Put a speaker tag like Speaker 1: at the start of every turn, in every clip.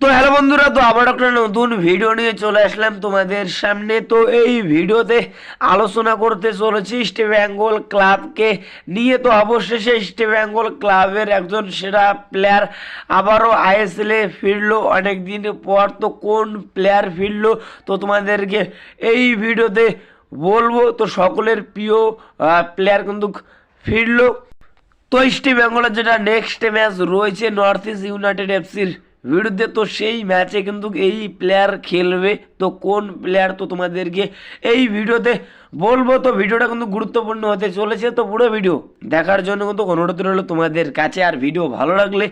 Speaker 1: তো হ্যালো বন্ধুরা, তো আবার একটা নতুন ভিডিও নিয়ে চলে আসলাম তোমাদের সামনে। তো এই ভিডিওতে আলোচনা করতে চলেছি ইস্ট বেঙ্গল ক্লাবকে নিয়ে। তো অবশেষে ইস্ট বেঙ্গল ক্লাবের একজন সেরা প্লেয়ার আবারও আইএসএলে ফিরলো অনেক দিন পর। তো কোন প্লেয়ার ফিরলো? তো তোমাদেরকে এই ভিডিওতে বলব। তো সকলের প্রিয় প্লেয়ার কিন্তু ফিরলো। তো ইস্ট বেঙ্গলের যেটা নেক্সট ম্যাচ রয়েছে নর্থ ইস্ট ইউনাইটেড এফসির বিরুদ্ধে তো সেই ম্যাচে কিন্তু এই প্লেয়ার খেলবে। তো কোন প্লেয়ার তো তোমাদেরকে এই ভিডিওতে বলব? তো ভিডিওটা কিন্তু গুরুত্বপূর্ণ হতে চলেছে। তো পুরো ভিডিও দেখার জন্য কিন্তু অনুরোধ রইল তোমাদের কাছে। আর ভিডিও ভালো লাগলে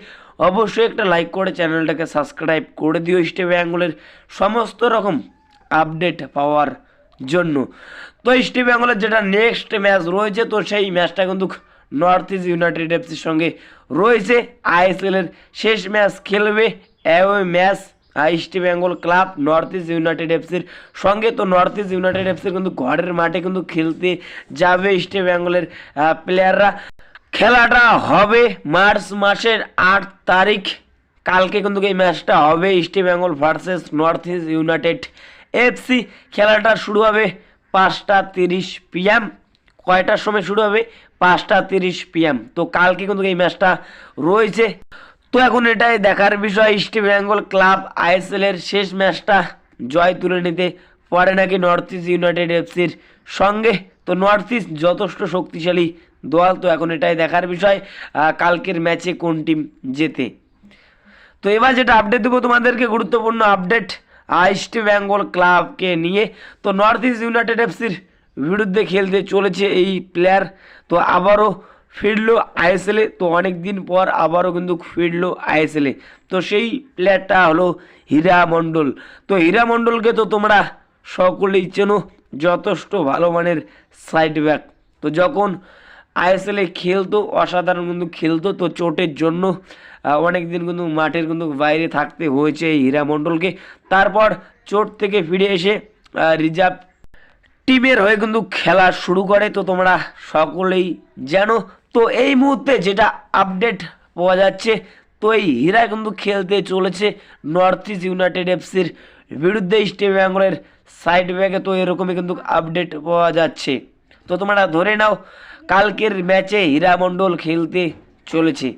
Speaker 1: অবশ্যই একটা লাইক করে চ্যানেলটাকে সাবস্ক্রাইব করে দিও ইস্ট বেঙ্গলের সমস্ত রকম আপডেট পাওয়ার জন্য। তো ইস্ট বেঙ্গলের যেটা নেক্সট ম্যাচ রয়েছে, তো সেই ম্যাচটা কিন্তু নর্থ ইস্ট ইউনাইটেড এফসির সঙ্গে রয়েছে আইএসএলের শেষ ম্যাচ খেলবে ওই match East Bengal club North East United এফসির সঙ্গে। তো নর্থ ইস্ট ইউনাইটেড এফসির কিন্তু ঘরের মাঠে কিন্তু খেলতে যাবে ইস্ট বেঙ্গলের প্লেয়াররা খেলাটা হবে মার্চ মাসের আট তারিখ। কালকে কিন্তু এই ম্যাচটা হবে East Bengal versus North East United FC. খেলাটা শুরু হবে পাঁচটা তিরিশ পিএম। কয়টার সময় শুরু হবে? পাঁচটা তিরিশ পিএম তো কালকে কিন্তু এই ম্যাচটা রয়েছে। তো এখন এটাই দেখার বিষয় ইস্ট বেঙ্গল ক্লাব আইএসএল এর শেষ ম্যাচটা জয় তুলে নিতে পারে নাকি নর্থ ইস্ট ইউনাইটেড এফসির সঙ্গে? তো নর্থ ইস্ট যথেষ্ট শক্তিশালী দল, তো এখন এটাই দেখার বিষয় কালকের ম্যাচে কোন টিম জেতে। তো এবার যেটা আপডেট দেবো তোমাদেরকে, গুরুত্বপূর্ণ আপডেট ইস্ট বেঙ্গল ক্লাবকে নিয়ে। তো নর্থ ইস্ট ইউনাইটেড এফসির বিরুদ্ধে খেলতে চলেছে এই প্লেয়ার তো আবারও ফিরলো আইএসএলে তো অনেক দিন পর আবারও কিন্তু ফিরলো আইএসএলে তো সেই প্লেয়ারটা হলো হীরা মণ্ডল। তো হীরা মণ্ডলকে তো তোমরা সকলেই চেনো, যথেষ্ট ভালো মানের সাইড ব্যাক তো যখন আইএসএলে খেলতো, অসাধারণ কিন্তু খেলতো, তো চোটের জন্য অনেক দিন কিন্তু মাঠের কিন্তু বাইরে থাকতে হয়েছে এই হীরা মণ্ডলকে। তারপর চোট থেকে ফিরে এসে রিজার্ভ টিমের হয়ে কিন্তু খেলা শুরু করে। তো তোমরা সকলেই জানো। তো এই মুহূর্তে যেটা আপডেট পাওয়া যাচ্ছে, তো এই হীরা কিন্তু খেলতে চলেছে নর্থ ইস্ট ইউনাইটেড এফসির বিরুদ্ধে ইস্ট বেঙ্গলের সাইড ব্যাগে তো এরকমই কিন্তু আপডেট পাওয়া যাচ্ছে। তো তোমরা ধরে নাও, কালকের ম্যাচে হীরা মণ্ডল খেলতে চলেছে।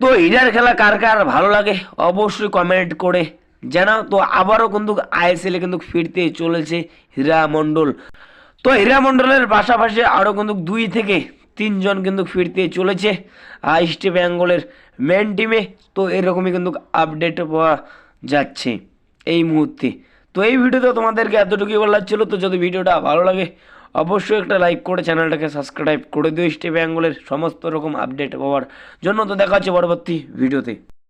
Speaker 1: তো হীরার খেলা কার কার ভালো লাগে, অবশ্যই কমেন্ট করে জানাও তো, আবারও কিন্তু আইএসএলে কিন্তু ফিরতে চলেছে হীরা মণ্ডল। তো হীরা মণ্ডলের পাশাপাশি আরও কিন্তু দুই থেকে তিনজন কিন্তু ফিরতে চলেছে ইস্ট বেঙ্গলের মেন টিমে তো এরকমই কিন্তু আপডেট পাওয়া যাচ্ছে এই মুহূর্তে। তো এই ভিডিওতে তোমাদেরকে এতটুকুই বলার ছিল, তো যদি ভিডিওটা ভালো লাগে, অবশ্যই একটা লাইক করে চ্যানেলটাকে সাবস্ক্রাইব করে দিও। ইস্ট বেঙ্গলের সমস্ত রকম আপডেট পাওয়ার জন্য। তো দেখা হচ্ছে পরবর্তী ভিডিওতে।